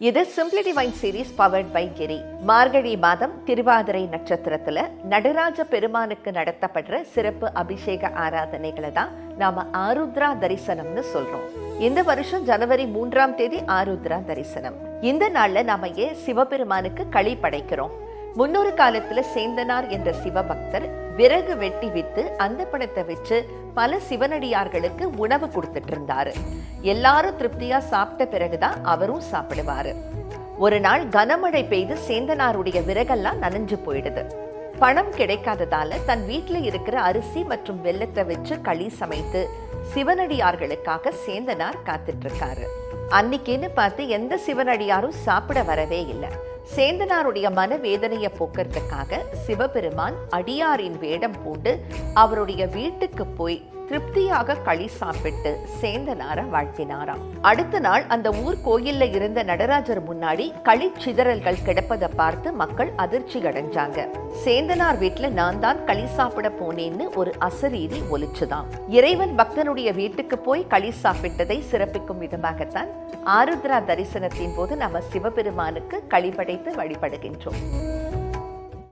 இது simply divine series powered by Giri மார்கழி மாதம் திருவாதிரை நட்சத்திரத்துல நடராஜ பெருமானுக்கு நடத்தப்படுற சிறப்பு அபிஷேக ஆராதனைகளை தான் நாம ஆருத்ரா தரிசனம்னு சொல்றோம். இந்த வருஷம் ஜனவரி மூன்றாம் தேதி ஆருத்ரா தரிசனம். இந்த நாள்ல நாம ஏன் சிவபெருமானுக்கு களி படைக்கிறோம்? முன்னொரு காலத்துல சேந்தனார் என்ற சிவபக்தர் விறகு வெட்டி வித்து அந்த பணத்தை வச்சு பல சிவனடியார்களுக்கு உணவு கொடுத்துட்டு இருந்தாரு. எல்லாரும் திருப்தியா சாப்பிட்ட பிறகுதான் அவரும் சாப்பிடுவாரு. ஒரு நாள் கனமழை பெய்து சேந்தனாருடைய விறகெல்லாம் நனைஞ்சு போயிடுது. பணம் கிடைக்காததால தன் வீட்டுல இருக்கிற அரிசி மற்றும் வெல்லத்தை வச்சு களி சமைத்து சிவனடியார்களுக்காக சேந்தனார் காத்துட்டு இருக்காரு. அன்னைக்குன்னு பார்த்து எந்த சிவனடியாரும் சாப்பிட வரவே இல்லை. சேந்தனாருடைய மனவேதனையை போக்குறதுக்காக சிவபெருமான் அடியாரின் வேடம் பூண்டு அவருடைய வீட்டுக்கு போய் திருப்தியாக களி சாப்பிட்டு சேந்தனார வாழ்த்தினாராம். அடுத்த நாள் அந்த ஊர் கோயில்ல இருந்த நடராஜர் முன்னாடி களி சிதறல்கள் கிடப்பதை பார்த்து மக்கள் அதிர்ச்சி அடைஞ்சாங்க. சேந்தனார் வீட்டுல நான் தான் களி சாப்பிட போனேன்னு ஒரு அசரீரி ஒலிச்சுதான் இறைவன் பக்தனுடைய வீட்டுக்கு போய் களி சாப்பிட்டதை சிறப்பிக்கும் விதமாகத்தான் ஆருத்ரா தரிசனத்தின் போது நம்ம சிவபெருமானுக்கு களி படைத்து வழிபடுகின்றோம்.